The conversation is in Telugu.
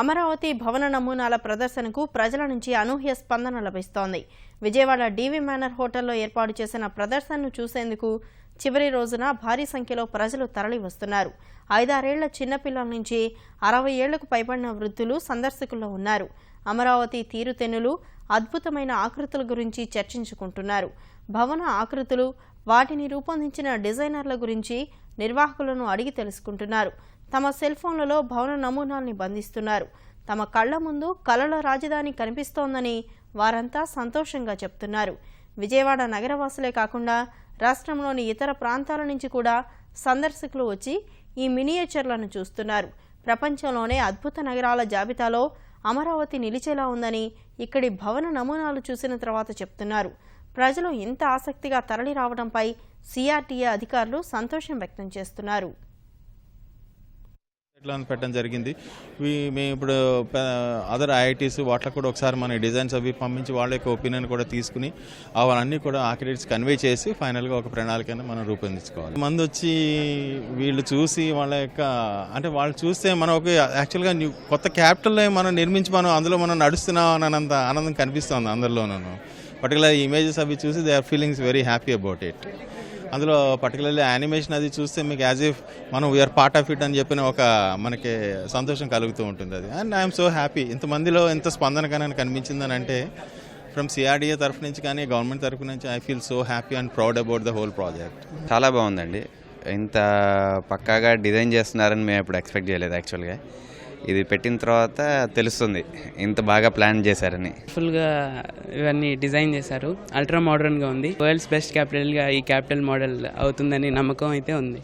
అమరావతి భవన నమూనాల ప్రదర్శనకు ప్రజల నుంచి అనూహ్య స్పందన లభిస్తోంది. విజయవాడ డీవీ మేనర్ హోటల్లో ఏర్పాటు చేసిన ప్రదర్శనను చూసేందుకు చివరి రోజున భారీ సంఖ్యలో ప్రజలు తరలి వస్తున్నారు ఐదారేళ్ళ చిన్నపిల్లల నుంచి అరవై ఏళ్ళకు పైబడిన వృద్ధులు సందర్శకుల్లో ఉన్నారు. అమరావతి తీరుతెన్నులు అద్భుతమైన ఆకృతుల గురించి చర్చించుకుంటున్నారు. భవన ఆకృతులు వాటిని రూపొందించిన డిజైనర్ల గురించి నిర్వాహకులను అడిగి తెలుసుకుంటున్నారు. తమ సెల్ ఫోన్లలో భవన నమూనాల్ని బంధిస్తున్నారు. తమ కళ్ళ ముందు కలల రాజధాని కనిపిస్తోందని వారంతా సంతోషంగా చెప్తున్నారు. విజయవాడ నగరవాసులే కాకుండా రాష్ట్రంలోని ఇతర ప్రాంతాల నుంచి కూడా సందర్శకులు వచ్చి ఈ మినియేచర్లను చూస్తున్నారు. ప్రపంచంలోనే అద్భుత నగరాల జాబితాలో అమరావతి నిలిచేలా ఉందని ఇక్కడి భవన నమూనాలు చూసిన తర్వాత చెప్తున్నారు. ప్రజలు ఇంత ఆసక్తిగా తరలి రావడంపై సిఆర్టీఏ అధికారులు సంతోషం వ్యక్తం చేస్తున్నారు. ఇట్లా పెట్టడం జరిగింది. మేము ఇప్పుడు అదర్ ఐఐటీస్ వాటికి కూడా ఒకసారి మన డిజైన్స్ అవి పంపించి వాళ్ళ యొక్క ఒపీనియన్ కూడా తీసుకుని అవన్నీ కూడా ఆర్కిటెక్ట్స్ కన్వే చేసి ఫైనల్గా ఒక ప్రణాళికను మనం రూపొందించుకోవాలి. మంది వచ్చి వీళ్ళు చూసి వాళ్ళ యొక్క అంటే వాళ్ళు చూస్తే మనం ఒక యాక్చువల్గా కొత్త క్యాపిటల్ మనం నిర్మించి మనం అందులో మనం నడుస్తున్నాం అన్నంత ఆనందం కనిపిస్తుంది అందరిలోనూ. పర్టికులర్ ఇమేజెస్ అవి చూసి they are feelings very happy about it. అందులో పర్టికులర్లీ యానిమేషన్ అది చూస్తే మీకు యాజ్ ఇఫ్ మనం we are part of it అని చెప్పిన ఒక మనకి సంతోషం కలుగుతూ ఉంటుంది అది. అండ్ ఐఎమ్ సో హ్యాపీ ఇంతమందిలో ఎంత స్పందన కానీ కనిపించిందని అంటే ఫ్రమ్ సిఆర్డిఏ తరఫు నుంచి కానీ గవర్నమెంట్ తరఫు నుంచి I feel so happy and proud about the whole project చాలా బాగుందండి. ఇంత పక్కాగా డిజైన్ చేస్తున్నారని మేము ఎప్పుడు ఎక్స్పెక్ట్ చేయలేదు యాక్చువల్గా ఇది పెట్టిన తర్వాత తెలుస్తుంది. ఇంత బాగా ప్లాన్ చేశారని. ఫుల్గా ఇవన్నీ డిజైన్ చేశారు. అల్ట్రా మోడర్న్గా ఉంది. వరల్డ్స్ బెస్ట్ క్యాపిటల్గా ఈ క్యాపిటల్ మోడల్ అవుతుందని నమ్మకం అయితే ఉంది.